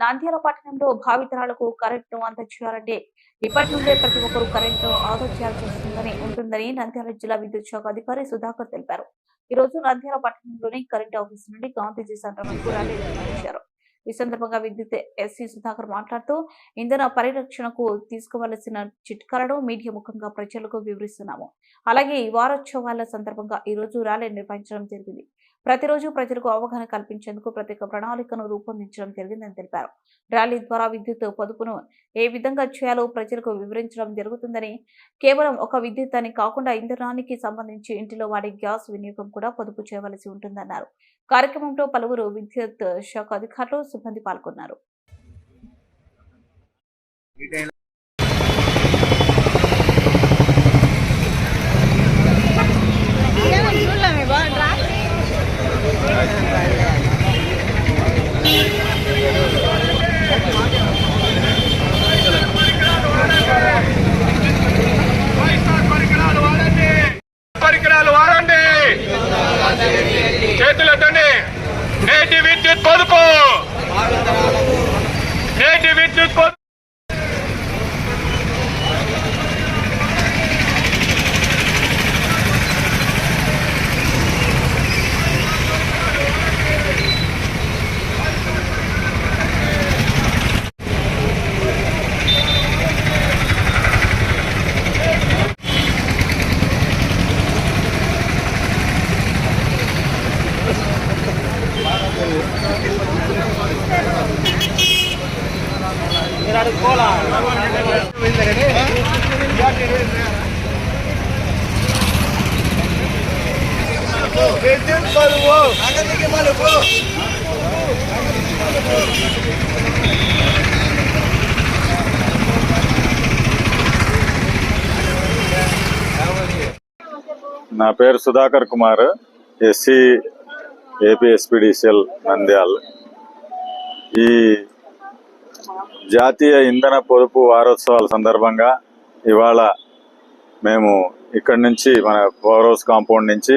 నాంద్యాల పట్టణంలో భావితరాలకు కరెంటును అందజేయాలంటే ఇప్పటి నుండే ప్రతి ఒక్కరూ కరెంటు ఆదా చేయాల్సి వస్తుందని ఉంటుందని నంద్యాల జిల్లా విద్యుత్ శాఖ అధికారి సుధాకర్ తెలిపారు. ఈ రోజు నంద్యాల పట్టణంలోని కరెంటు ఆఫీస్ నుండి గాంధీజీ సెంటర్ వరకు ర్యాలీ నిర్వహించారు. ఈ సందర్భంగా విద్యుత్ ఎస్సీ సుధాకర్ మాట్లాడుతూ ఇంధన పరిరక్షణకు తీసుకోవలసిన చిట్కాలను మీడియా ముఖంగా ప్రజలకు వివరిస్తున్నాము. అలాగే ఈ వారోత్సవాల సందర్భంగా ఈ రోజు ర్యాలీ నిర్వహించడం జరిగింది. ప్రతిరోజు ప్రజలకు అవగాహన కల్పించేందుకు ప్రత్యేక ప్రణాళికను రూపొందించడం జరిగిందని తెలిపారు. ర్యాలీ ద్వారా విద్యుత్ పొదుపును ఏ విధంగా చేయాలో ప్రజలకు వివరించడం జరుగుతుందని కేవలం ఒక విద్యుత్ అని కాకుండా ఇంధనానికి సంబంధించి ఇంటిలో వాడే గ్యాస్ వినియోగం కూడా పొదుపు చేయవలసి ఉంటుందన్నారు. కార్యక్రమంలో పలువురు విద్యుత్ శాఖ అధికారులు సిబ్బంది పాల్గొన్నారు. చేతులెట్టండి నేటి విద్యుత్ పొదుపు నేటి విద్యుత్ పొదుపు నా పేరు Sudhakar Kumar SC AP SPDCL Nandyal. ఈ జాతీయ ఇంధన పొదుపు వారోత్సవాల సందర్భంగా ఇవాళ మేము ఇక్కడి నుంచి మన పవర్ హౌస్ కాంపౌండ్ నుంచి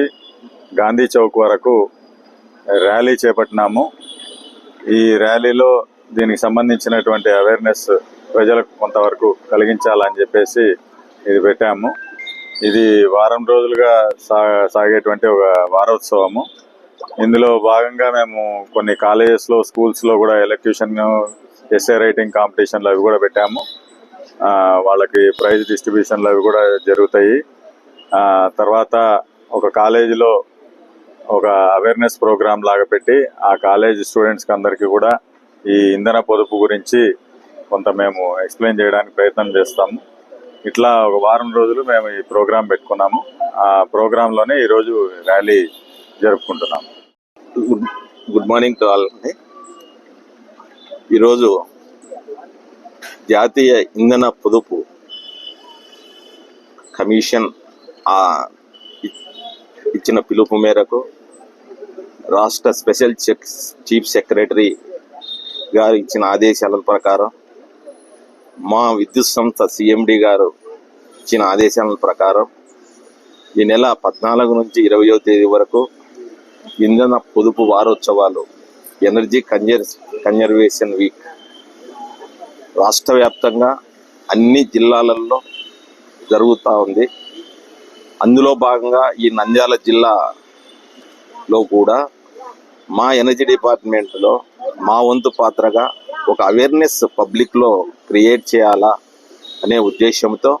గాంధీ చౌక్ వరకు ర్యాలీ చేపట్టినాము. ఈ ర్యాలీలో దీనికి సంబంధించినటువంటి అవేర్నెస్ ప్రజలకు కొంతవరకు కలిగించాలని చెప్పేసి ఇది పెట్టాము. ఇది వారం రోజులుగా సా సాగేటువంటి ఒక వారోత్సవము. ఇందులో భాగంగా మేము కొన్ని కాలేజెస్లో స్కూల్స్లో కూడా ఎలక్యూషన్ ఎస్ఏ రైటింగ్ కాంపిటీషన్లు అవి కూడా పెట్టాము. వాళ్ళకి ప్రైజ్ డిస్ట్రిబ్యూషన్లు అవి కూడా జరుగుతాయి. తర్వాత ఒక కాలేజీలో ఒక అవేర్నెస్ ప్రోగ్రామ్ లాగా పెట్టి ఆ కాలేజ్ స్టూడెంట్స్కి అందరికీ కూడా ఈ ఇంధన పొదుపు గురించి కొంత మేము ఎక్స్ప్లెయిన్ చేయడానికి ప్రయత్నం చేస్తాము. ఇట్లా ఒక వారం రోజులు మేము ఈ ప్రోగ్రాం పెట్టుకున్నాము. ఆ ప్రోగ్రాంలోనే ఈరోజు ర్యాలీ జరుపుకుంటున్నాము. Good good morning to all అండి. ఈరోజు జాతీయ ఇంధన పొదుపు కమిషన్ ఆ ఇచ్చిన పిలుపు మేరకు రాష్ట్ర స్పెషల్ చెక్ చీఫ్ సెక్రటరీ గారు ఇచ్చిన ఆదేశాల ప్రకారం మా విద్యుత్ సంస్థ సిఎండి గారు ఇచ్చిన ఆదేశాల ప్రకారం ఈ నెల పద్నాలుగు నుంచి ఇరవయో తేదీ వరకు ఇంధన పొదుపు వారోత్సవాలు ఎనర్జీ కంజర్స్ కన్జర్వేషన్ వీక్. రాష్ట్ర వ్యాప్తంగా అన్ని జిల్లాలలో జరుగుతూ ఉంది. అందులో భాగంగా ఈ నంద్యాల జిల్లాలో కూడా మా ఎనర్జీ డిపార్ట్మెంట్లో మా వంతు పాత్రగా ఒక అవేర్నెస్ పబ్లిక్లో క్రియేట్ చేయాలా అనే ఉద్దేశంతో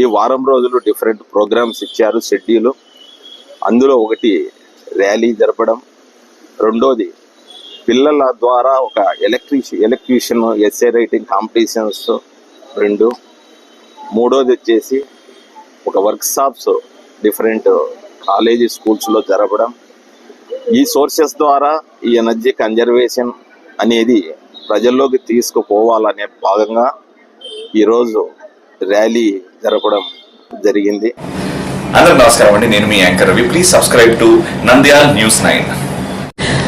ఈ వారం రోజులు డిఫరెంట్ ప్రోగ్రామ్స్ ఇచ్చారు షెడ్యూలు. అందులో ఒకటి ర్యాలీ జరపడం. రెండోది పిల్లల ద్వారా ఒక ఎలక్ట్రిషి ఎలక్ట్రీషియన్ ఎస్ఏ రైటింగ్ కాంపిటీషన్స్ రెండు. మూడోది వచ్చేసి ఒక వర్క్ షాప్స్ డిఫరెంట్ కాలేజీ స్కూల్స్లో జరపడం. ఈ సోర్సెస్ ద్వారా ఈ ఎనర్జీ కన్జర్వేషన్ అనేది ప్రజల్లోకి తీసుకుపోవాలనే భాగంగా ఈరోజు ర్యాలీ జరపడం జరిగింది. అందరూ నమస్కారం అండి. నేను మీ anchor Ravi. Please subscribe to Nandyal news nine.